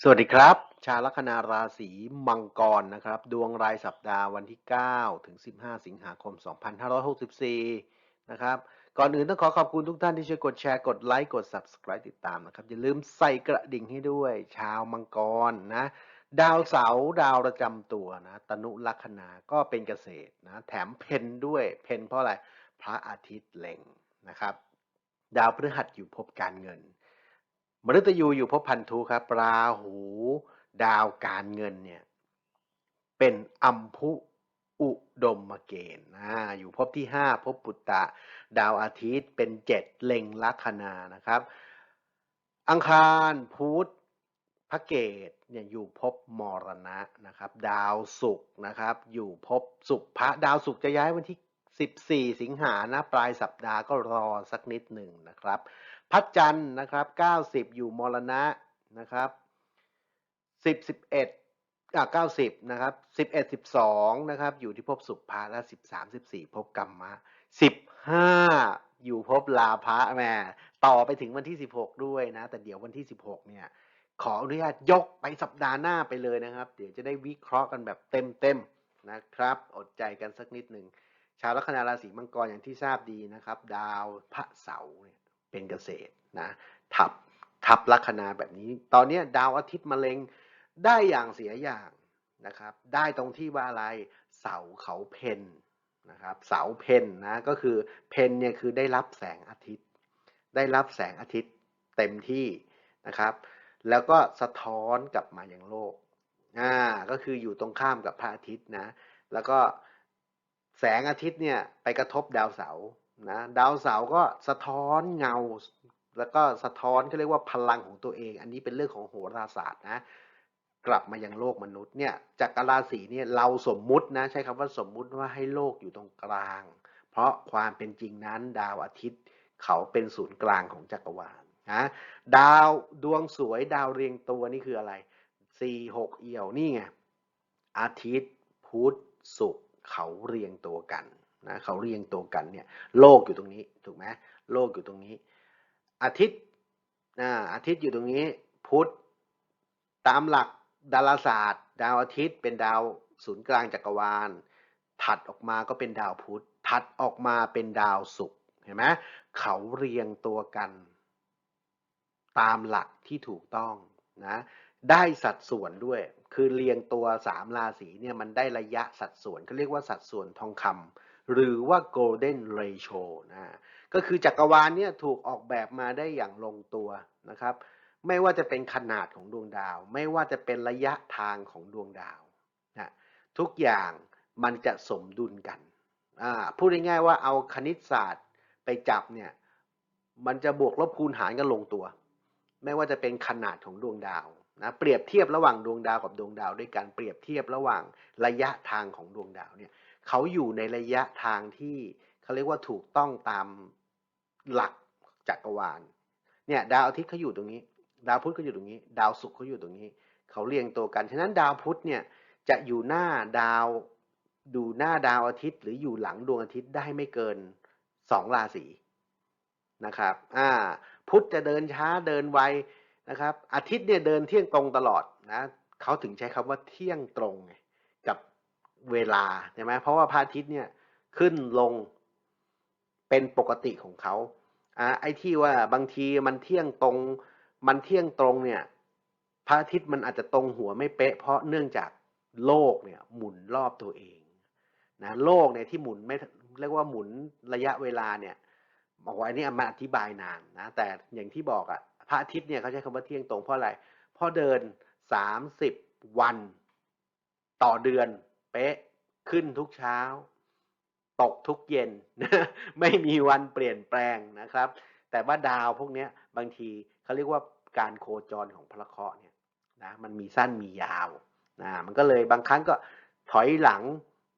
สวัสดีครับ ชาวลัคนาราศีมังกรนะครับ ดวงรายสัปดาห์วันที่ 9 ถึง 15 สิงหาคม 2564 นะครับ ก่อนอื่นต้องขอขอบคุณทุกท่านที่ช่วยกดแชร์ กดไลค์ กด Subscribe ติดตามนะครับ อย่าลืมใส่กระดิ่งให้ด้วย ชาวมังกรนะ ดาวเสาร์ดาวประจำตัวนะ ตนุลัคนาก็เป็นเกษตรนะ แถมเพนด้วย เพนเพราะอะไร พระอาทิตย์เล็งนะครับ ดาวพฤหัสอยู่ภพการเงิน มฤตยูอยู่ภพพันธุครับราหู ดาวการเงินเนี่ยเป็นอัมพุอุดมเกณฑ์นะอยู่ภพที่ห้าภพปุตตะ ดาวอาทิตย์เป็นเจ็ดเล็งลัคนานะครับ อังคารพุธพระเกตเนี่ยอยู่ภพมรณะนะครับ ดาวศุกร์นะครับ อยู่ภพศุกร์พระดาวศุกร์จะย้ายวันที่ 14 สิงหานะปลายสัปดาห์ก็รอสักนิดหนึ่งนะครับ พัดจันทร์นะครับ 90 อยู่มรณะนะครับ 10 11อะ90 นะครับ 11 12 นะครับ อยู่ที่ภพสุภะและ 13 14ภพกรรมะ 15 อยู่ภพลาภะแม่ต่อไปถึงวันที่ 16 ด้วยนะ แต่เดี๋ยววันที่ 16 เนี่ย ขออนุญาตยกไปสัปดาห์หน้าไปเลยนะครับ เดี๋ยวจะได้วิเคราะห์กันแบบเต็มๆนะครับ อดใจกันสักนิดหนึ่งชาวลัคนาราศีมังกรอย่างที่ทราบดีนะครับ ดาวพระเสาร์เนี่ย เป็นเกษตรนะทับทับลัคนาแบบนี้ ตอนนี้ดาวอาทิตย์มะเร็งได้อย่างเสียอย่างนะครับ ได้ตรงที่ว่าอะไรเสาเขาเพนนะครับ เสาเพนนะก็คือเพนเนี่ยคือได้รับแสงอาทิตย์ ได้รับแสงอาทิตย์เต็มที่นะครับ แล้วก็สะท้อนกลับมาอยังโลกอ่าก็คืออยู่ตรงข้ามกับพระอาทิตย์นะ แล้วก็แสงอาทิตย์เนี่ยไปกระทบดาวเสาร์ นะดาวเสาร์ก็สะท้อนเงา แล้วก็สะท้อนเขาเรียกว่าพลังของตัวเอง อันนี้เป็นเรื่องของโหราศาสตร์นะกลับมายังโลกมนุษย์เนี่ยจากกราศีเนี่ยเราสมมุตินะใช้คำว่าสมมุติว่าให้โลกอยู่ตรงกลาง เพราะความเป็นจริงนั้นดาวอาทิตย์เขาเป็นศูนย์กลางของจักรวาลนะดาวดวงสวยดาวเรียงตัวนี่คืออะไรสี่หกเอี่ยวนี่ไงอาทิตย์พุธศุกร์เขาเรียงตัวกัน นะเขาเรียงตัวกันเนี่ยโลกอยู่ตรงนี้ถูกไหมโลกอยู่ตรงนี้ อาทิตย์อาอาทิตย์อยู่ตรงนี้พุธตามหลักดาราศาสตร์ ดาวอาทิตย์เป็นดาวศูนย์กลางจักรวาล ถัดออกมาก็เป็นดาวพุธถัดออกมาเป็นดาวศุกร์เห็นไหมเขาเรียงตัวกัน ตามหลักที่ถูกต้องนะได้สัดส่วนด้วย คือเรียงตัวสามราศีเนี่ยมันได้ระยะสัดส่วนเขาเรียกว่าสัดส่วนทองคำ หรือว่า golden ratio นะก็คือจักรวาลเนี่ยถูกออกแบบมาได้อย่างลงตัวนะครับ ไม่ว่าจะเป็นขนาดของดวงดาว ไม่ว่าจะเป็นระยะทางของดวงดาวนะทุกอย่างมันจะสมดุลกันอ่าพูดง่ายๆว่าเอาคณิตศาสตร์ไปจับเนี่ยมันจะบวกลบคูณหารกันลงตัว ไม่ว่าจะเป็นขนาดของดวงดาวนะเปรียบเทียบระหว่างดวงดาวกับดวงดาวด้วยการเปรียบเทียบระหว่างระยะทางของดวงดาวเนี่ย เขาอยู่ในระยะทางที่เขาเรียกว่าถูกต้องตามหลักจักรวาลเนี่ยดาวอาทิตย์เขาอยู่ตรงนี้ ดาวพุธเขาอยู่ตรงนี้ ดาวศุกร์เขาอยู่ตรงนี้ เขาเรียงตัวกัน ฉะนั้นดาวพุธเนี่ยจะอยู่หน้าดาวดูหน้าดาวอาทิตย์ หรืออยู่หลังดวงอาทิตย์ได้ไม่เกินสองราศีนะครับอ่าพุธจะเดินช้าเดินไวนะครับ อาทิตย์เนี่ยเดินเที่ยงตรงตลอดนะเขาถึงใช้คำว่าเที่ยงตรงไง เวลาใช่ไหมเพราะว่าพระอาทิตย์เนี่ยขึ้นลงเป็นปกติของเขาอ่าไอ้ที่ว่าบางทีมันเที่ยงตรง มันเที่ยงตรงเนี่ยพระอาทิตย์มันอาจจะตรงหัวไม่เป๊ะ เพราะเนื่องจากโลกเนี่ยหมุนรอบตัวเองนะโลกเนี่ยที่หมุนไม่เรียกว่าหมุนระยะเวลาเนี่ยบอกว่าอันนี้มาอธิบายนานนะแต่อย่างที่บอกอะพระอาทิตย์เนี่ยเขาใช้คำว่าเที่ยงตรงเพราะอะไรเพราะเดินสามสิบวันต่อเดือน เป๊ะขึ้นทุกเช้า ตกทุกเย็น ไม่มีวันเปลี่ยนแปลงนะครับ แต่ว่าดาวพวกนี้บางทีเขาเรียกว่าการโคจรของพระเคราะห์เนี่ยนะมันมีสั้นมียาวนะมันก็เลยบางครั้งก็ถอยหลัง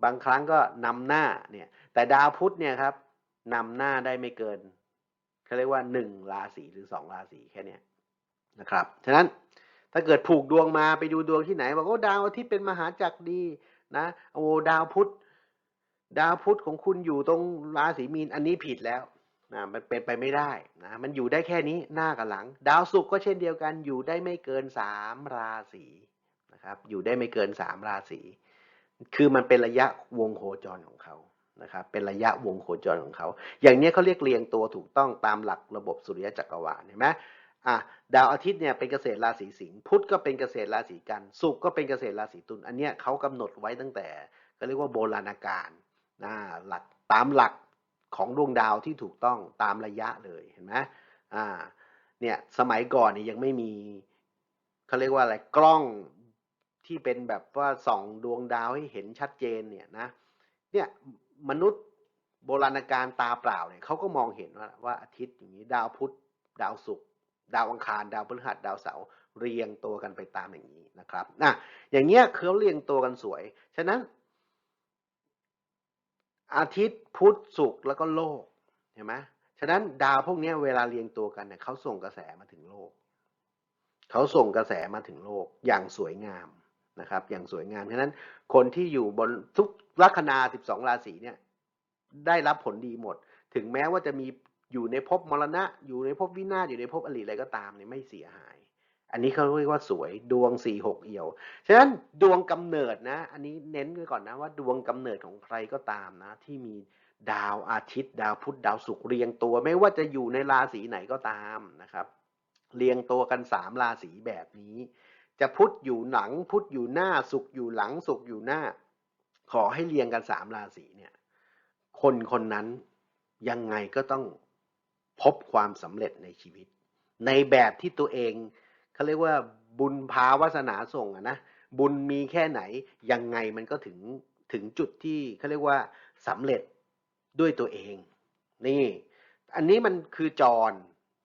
บางครั้งก็นำหน้าเนี่ยแต่ดาวพุธเนี่ยครับนำหน้าได้ไม่เกินเขาเรียกว่าหนึ่งราศีหรือสองราศีแค่นี้นะครับ ฉะนั้นถ้าเกิดผูกดวงมาไปดูดวงที่ไหนบอกว่าดาวอาที่เป็นมหาจักรดี นะโอ้ดาวพุธดาวพุธของคุณอยู่ตรงราศีมีนอันนี้ผิดแล้วนะมันเป็นไปไม่ได้นะมันอยู่ได้แค่นี้หน้ากับหลัง ดาวศุกร์ก็เช่นเดียวกันอยู่ได้ไม่เกินสามราศีนะครับอยู่ได้ไม่เกินสามราศีคือมันเป็นระยะวงโคจรของเขานะครับเป็นระยะวงโคจรของเขา อย่างนี้เขาเรียกเรียงตัวถูกต้องตามหลักระบบสุริยะจักรวาลเห็นไหม อะดาวอาทิตย์เนี่ยเป็นเกษตรราศีสิงห์พุธก็เป็นเกษตรราศีกันศุกร์ก็เป็นเกษตรราศีตุลอันเนี้ยเขากำหนดไว้ตั้งแต่ก็เรียกว่าโบราณกาลนะหลักตามหลักของดวงดาวที่ถูกต้องตามระยะเลยเห็นไหมอ่าเนี่ยสมัยก่อนเนี่ยยังไม่มีเขาเรียกว่าอะไรกล้องที่เป็นแบบว่าส่องดวงดาวให้เห็นชัดเจนเนี่ยนะเนี่ยมนุษย์โบราณกาลตาเปล่าเนี่ยเขาก็มองเห็นว่าว่าอาทิตย์อย่างนี้ดาวพุธดาวศุกร์ ดาวอังคารดาวพฤหัสดาวเสาร์เรียงตัวกันไปตามอย่างนี้นะครับนะอย่างเงี้ยเขาเรียงตัวกันสวย ฉะนั้น อาทิตย์พุธศุกร์แล้วก็โลกเห็นไหมฉะนั้นดาวพวกนี้เวลาเรียงตัวกันเนี่ยเขาส่งกระแสมาถึงโลกเขาส่งกระแสมาถึงโลกอย่างสวยงามนะครับ อย่างสวยงาม ฉะนั้นคนที่อยู่บนทุกลัคนา 12 ราศีเนี่ยได้รับผลดีหมด ถึงแม้ว่าจะมี อยู่ในภพมรณะ อยู่ในภพวินาศอยู่ในภพอริอะไรก็ตามเนี่ยไม่เสียหาย อันนี้เขาเรียกว่าสวยดวงสี่หกเอี่ยวฉะนั้นดวงกำเนิดนะ อันนี้เน้นไว้ก่อนนะว่าดวงกำเนิดของใครก็ตามนะ ที่มีดาวอาทิตย์ ดาวพุธดาวศุกร์เรียงตัว ไม่ว่าจะอยู่ในราศีไหนก็ตามนะครับ เรียงตัวกันสามราศีแบบนี้ จะพุธอยู่หลังพุธอยู่หน้าศุกร์อยู่หลังศุกร์อยู่หน้า ขอให้เรียงกันสามราศีเนี่ย คนคนนั้นยังไงก็ต้อง พบความสำเร็จในชีวิต ในแบบที่ตัวเองเขาเรียกว่าบุญพาวาสนาส่งอะนะบุญมีแค่ไหนยังไงมันก็ถึงถึงจุดที่เขาเรียกว่าสำเร็จด้วยตัวเอง นี่ อันนี้มันคือจร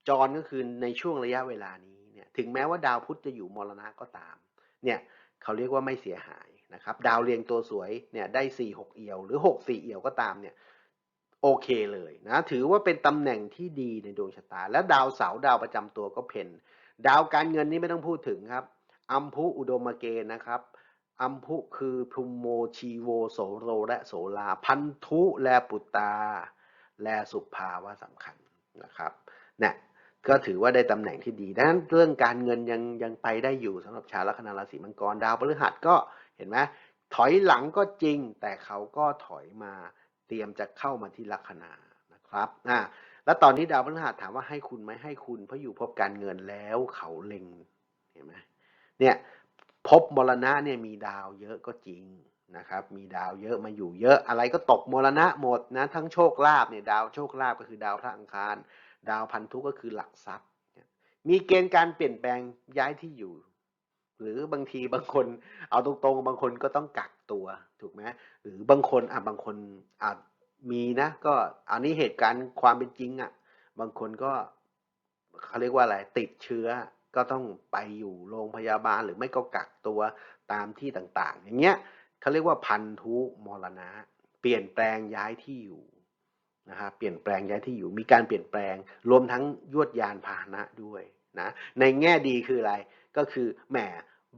จรก็คือในช่วงระยะเวลานี้เนี่ยถึงแม้ว่าดาวพุธจะอยู่มรณะก็ตาม เนี่ยเขาเรียกว่าไม่เสียหายนะครับ ดาวเรียงตัวสวยเนี่ยได้สี่หกเอียว หรือหกสี่เอียวก็ตามเนี่ย โอเคเลยนะถือว่าเป็นตำแหน่งที่ดีในดวงชะตา และดาวเสาร์ดาวประจำตัวก็เพนดาวการเงินนี่ไม่ต้องพูดถึงครับ อัมพุอุดมเกณฑ์นะครับ อัมพุคือพรุมโมชีโวโสโรและโสลา พันธุและปุตตา และสุภาวะสำคัญนะครับเนี่ยก็ถือว่าได้ตำแหน่งที่ดีดังนั้นเรื่องการเงินยังยังไปได้อยู่สำหรับชาวลัคนาราศีมังกรดาวพฤหัสก็เห็นไหมถอยหลังก็จริงแต่เขาก็ถอยมา เตรียมจะเข้ามาที่ลัคนานะครับอ่าแล้วตอนนี้ดาวพฤหัสถามว่าให้คุณไหมให้คุณ เพราะอยู่พบการเงินแล้วเขาเล็งเห็นไหมเนี่ยพบมรณะเนี่ยมีดาวเยอะก็จริงนะครับ มีดาวเยอะมาอยู่เยอะอะไรก็ตกมรณะหมดนะทั้งโชคลาภเนี่ยดาวโชคลาภก็คือดาวพระอังคาร ดาวพันธุก็คือหลักทรัพย์ มีเกณฑ์การเปลี่ยนแปลงย้ายที่อยู่ หรือบางทีบางคนเอาตรงๆบางคนก็ต้องกัก ตัวถูกไหมหรือบางคนอะบางคนอาจมีนะ ก็อันนี้เหตุการณ์ความเป็นจริงอะ บางคนก็เขาเรียกว่าอะไรติดเชื้อก็ต้องไปอยู่โรงพยาบาลหรือไม่ก็กักตัวตามที่ต่างๆ อย่างเงี้ยเขาเรียกว่าพันธุมรณะ เปลี่ยนแปลงย้ายที่อยู่นะครับเปลี่ยนแปลงย้ายที่อยู่มีการเปลี่ยนแปลงรวมทั้งยวดยานพาหนะด้วยนะในแง่ดีคืออะไรก็คือแหม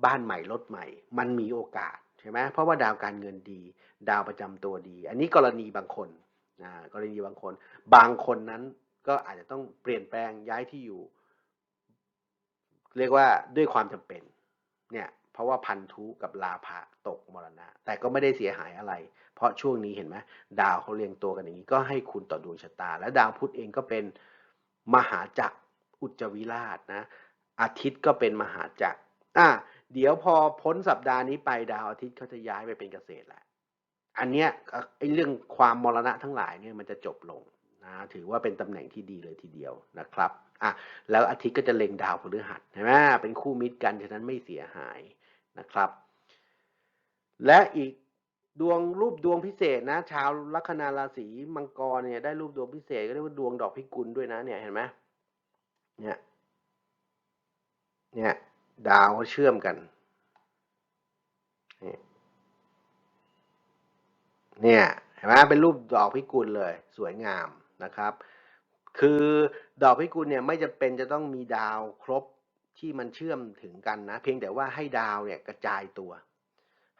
บ้านใหม่รถใหม่ มันมีโอกาส ใช่ไหมเพราะว่าดาวการเงินดี ดาวประจำตัวดี อันนี้กรณีบางคนนะกรณีบางคน บางคนนั้นก็อาจจะต้องเปลี่ยนแปลงย้ายที่อยู่ เรียกว่าด้วยความจำเป็นเนี่ยเพราะว่าพันธุกับลาภะตกมรณะ แต่ก็ไม่ได้เสียหายอะไร เพราะช่วงนี้เห็นไหมดาวเขาเรียงตัวกันอย่างนี้ ก็ให้คุณต่อดวงชะตา และดาวพุธเองก็เป็นมหาจักรอุจจวิราชนะ อาทิตย์ก็เป็นมหาจักรอะ เดี๋ยวพอพ้นสัปดาห์นี้ไปดาวอาทิตย์เขาจะย้ายไปเป็นเกษตรแหละ อันเนี้ยไอ้เรื่องความมรณะทั้งหลายเนี่ยมันจะจบลงนะถือว่าเป็นตำแหน่งที่ดีเลยทีเดียวนะครับอะแล้วอาทิตย์ก็จะเล็งดาวพฤหัสใช่ไหมเป็นคู่มิตรกันฉะนั้นไม่เสียหายนะครับ และอีกดวงรูปดวงพิเศษนะ ชาวลัคนาราศีมังกรเนี่ยได้รูปดวงพิเศษก็เรียกว่าดวงดอกพิกุลด้วยนะเนี่ยเห็นไหมเนี่ยเนี่ย ดาวเขาเชื่อมกัน เนี่ยเห็นไหมเป็นรูปดอกพิกุลเลยสวยงามนะครับ คือดอกพิกุลเนี่ยไม่จะเป็นจะต้องมีดาวครบที่มันเชื่อมถึงกันนะ เพียงแต่ว่าให้ดาวเนี่ยกระจายตัว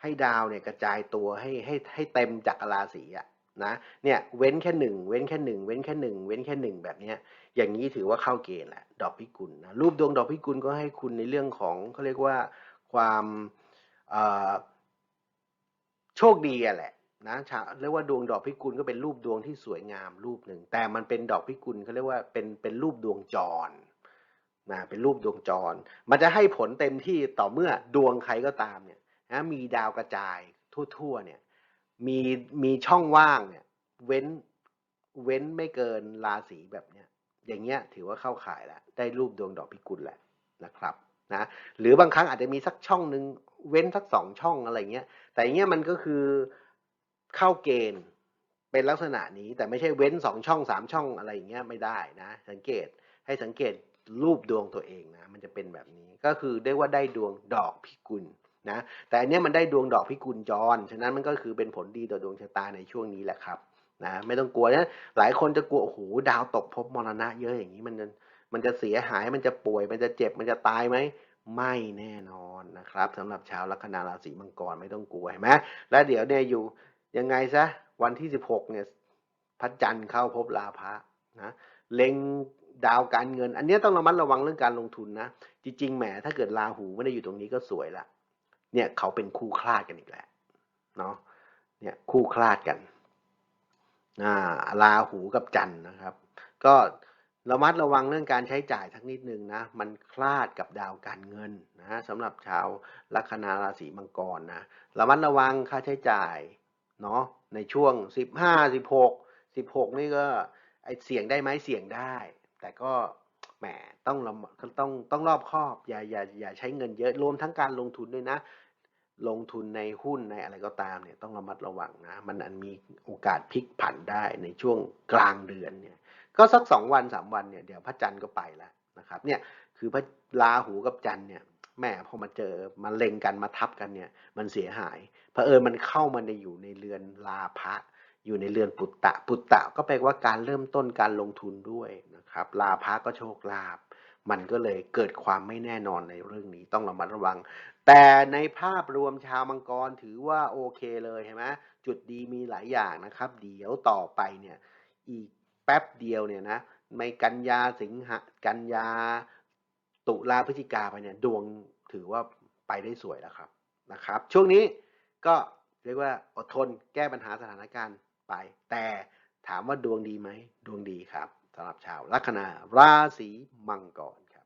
ให้ดาวเนี่ยกระจายตัวให้ให้ให้เต็มจักรราศีอะนะเนี่ยเว้นแค่หนึ่งเว้นแค่หนึ่งเว้นแค่หนึ่งเว้นแค่หนึ่งแบบเนี้ย อย่างนี้ถือว่าเข้าเกณฑ์แหละดอกพิกุลนะรูปดวงดอกพิกุลก็ให้คุณในเรื่องของเขาเรียกว่าความโชคดีอะแหละนะชาเรียกว่าดวงดอกพิกุลก็เป็นรูปดวงที่สวยงามรูปหนึ่งแต่มันเป็นดอกพิกุลเขาเรียกว่าเป็นเป็นรูปดวงจรนะเป็นรูปดวงจร มันจะให้ผลเต็มที่ต่อเมื่อดวงใครก็ตามเนี่ยนะมีดาวกระจายทั่วๆเนี่ยมีมีช่องว่างเนี่ยเว้นเว้นไม่เกินราศีแบบเนี้ย อย่างเงี้ยถือว่าเข้าข่ายแล้วได้รูปดวงดอกพิกุลแหละนะครับนะหรือบางครั้งอาจจะมีสักช่องหนึ่งเว้นสักสองช่องอะไรเงี้ย แต่อย่างเงี้ยมันก็คือเข้าเกณฑ์เป็นลักษณะนี้แต่ไม่ใช่เว้นสองช่องสามช่องอะไรอย่างเงี้ยไม่ได้นะ สังเกตให้สังเกตรูปดวงตัวเองนะมันจะเป็นแบบนี้ก็คือได้ว่าได้ดวงดอกพิกุลนะแต่อันเนี้ยมันได้ดวงดอกพิกุลจร ฉะนั้นมันก็คือเป็นผลดีต่อดวงชะตาในช่วงนี้แหละครับ นะไม่ต้องกลัวนะหลายคนจะกลัวโอ้โหดาวตกภพมรณะ เยอะอย่างนี้มันมันจะเสียหายมันจะป่วย มันจะเจ็บมันจะตายไหมไม่แน่นอนนะครับสำหรับชาวลัคนาราศีมังกรไม่ต้องกลัวเห็นไหมแล้วเดี๋ยวเนี่ยอยู่ยังไงซะวันที่สิบหกเนี่ยพระจันทร์เข้าภพลาภะนะเล็งดาวการเงิน อันนี้ต้องระมัดระวังเรื่องการลงทุนนะ จริงๆแหมถ้าเกิดราหูไม่ได้อยู่ตรงนี้ก็สวยละเนี่ยเขาเป็นคู่คลาดกันอีกแล้วเนาะเนี่ยคู่คลาดกัน ราหูกับจันทร์นะครับ ก็ระมัดระวังเรื่องการใช้จ่ายสักนิดนึงนะ มันคลาดกับดาวการเงินนะสำหรับชาวลัคนาราศีมังกรนะ ระมัดระวังค่าใช้จ่ายเนาะในช่วงสิบห้าสิบหกสิบหกนี่ก็ไอเสี่ยงได้ไหมเสี่ยงได้ แต่ก็แหมต้องระมัดต้องต้องรอบคอบอย่าอย่าอย่าใช้เงินเยอะรวมทั้งการลงทุนด้วยนะ ลงทุนในหุ้นในอะไรก็ตามเนี่ยต้องระมัดระวังนะ มันอันมีโอกาสพลิกผันได้ในช่วงกลางเดือนเนี่ย ก็สักสองวันสามวันเนี่ยเดี๋ยวพระจันทร์ก็ไปแล้วนะครับ เนี่ยคือพระราหูกับจันทร์เนี่ยแม่พอมาเจอมาเล็งกันมาทับกันเนี่ย มันเสียหายเผอิญมันเข้ามาในอยู่ในเรือนลาภะอยู่ในเรือนปุตตะ ปุตตะก็แปลว่าการเริ่มต้นการลงทุนด้วยนะครับ ลาภะก็โชคลาภมันก็เลยเกิดความไม่แน่นอนในเรื่องนี้ต้องระมัดระวัง แต่ในภาพรวมชาวมังกรถือว่าโอเคเลยเห็นไหมจุดดีมีหลายอย่างนะครับ เดี๋ยวต่อไปเนี่ย อีกแป๊บเดียวเนี่ยนะไม่กันยาสิงหากันยา ตุลาพฤศจิกาไปเนี่ย ดวงถือว่าไปได้สวยแล้วครับนะครับ ช่วงนี้ก็เรียกว่าอดทนแก้ปัญหาสถานการณ์ไป แต่ถามว่าดวงดีไหมดวงดีครับสำหรับชาวลัคนาราศีมังกรครับ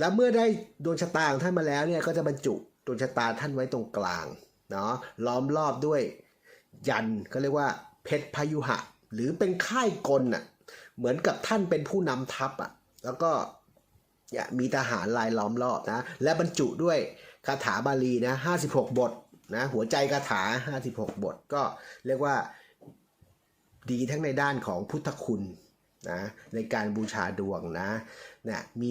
แล้วเมื่อได้ดวงชะตาของท่านมาแล้วเนี่ยก็จะบรรจุดวงชะตาท่านไว้ตรงกลางเนาะล้อมรอบด้วยยันก็เรียกว่าเพชรพายุหะ หรือเป็นค่ายกลน่ะเหมือนกับท่านเป็นผู้นำทัพอะแล้วก็เนี่ยมีทหารลายล้อมรอบนะและบรรจุด้วยคาถาบาลีนะ56 บทนะหัวใจคาถา 56 บทก็เรียกว่าดีทั้งในด้านของพุทธคุณนะในการบูชาดวงนะเนี่ยมี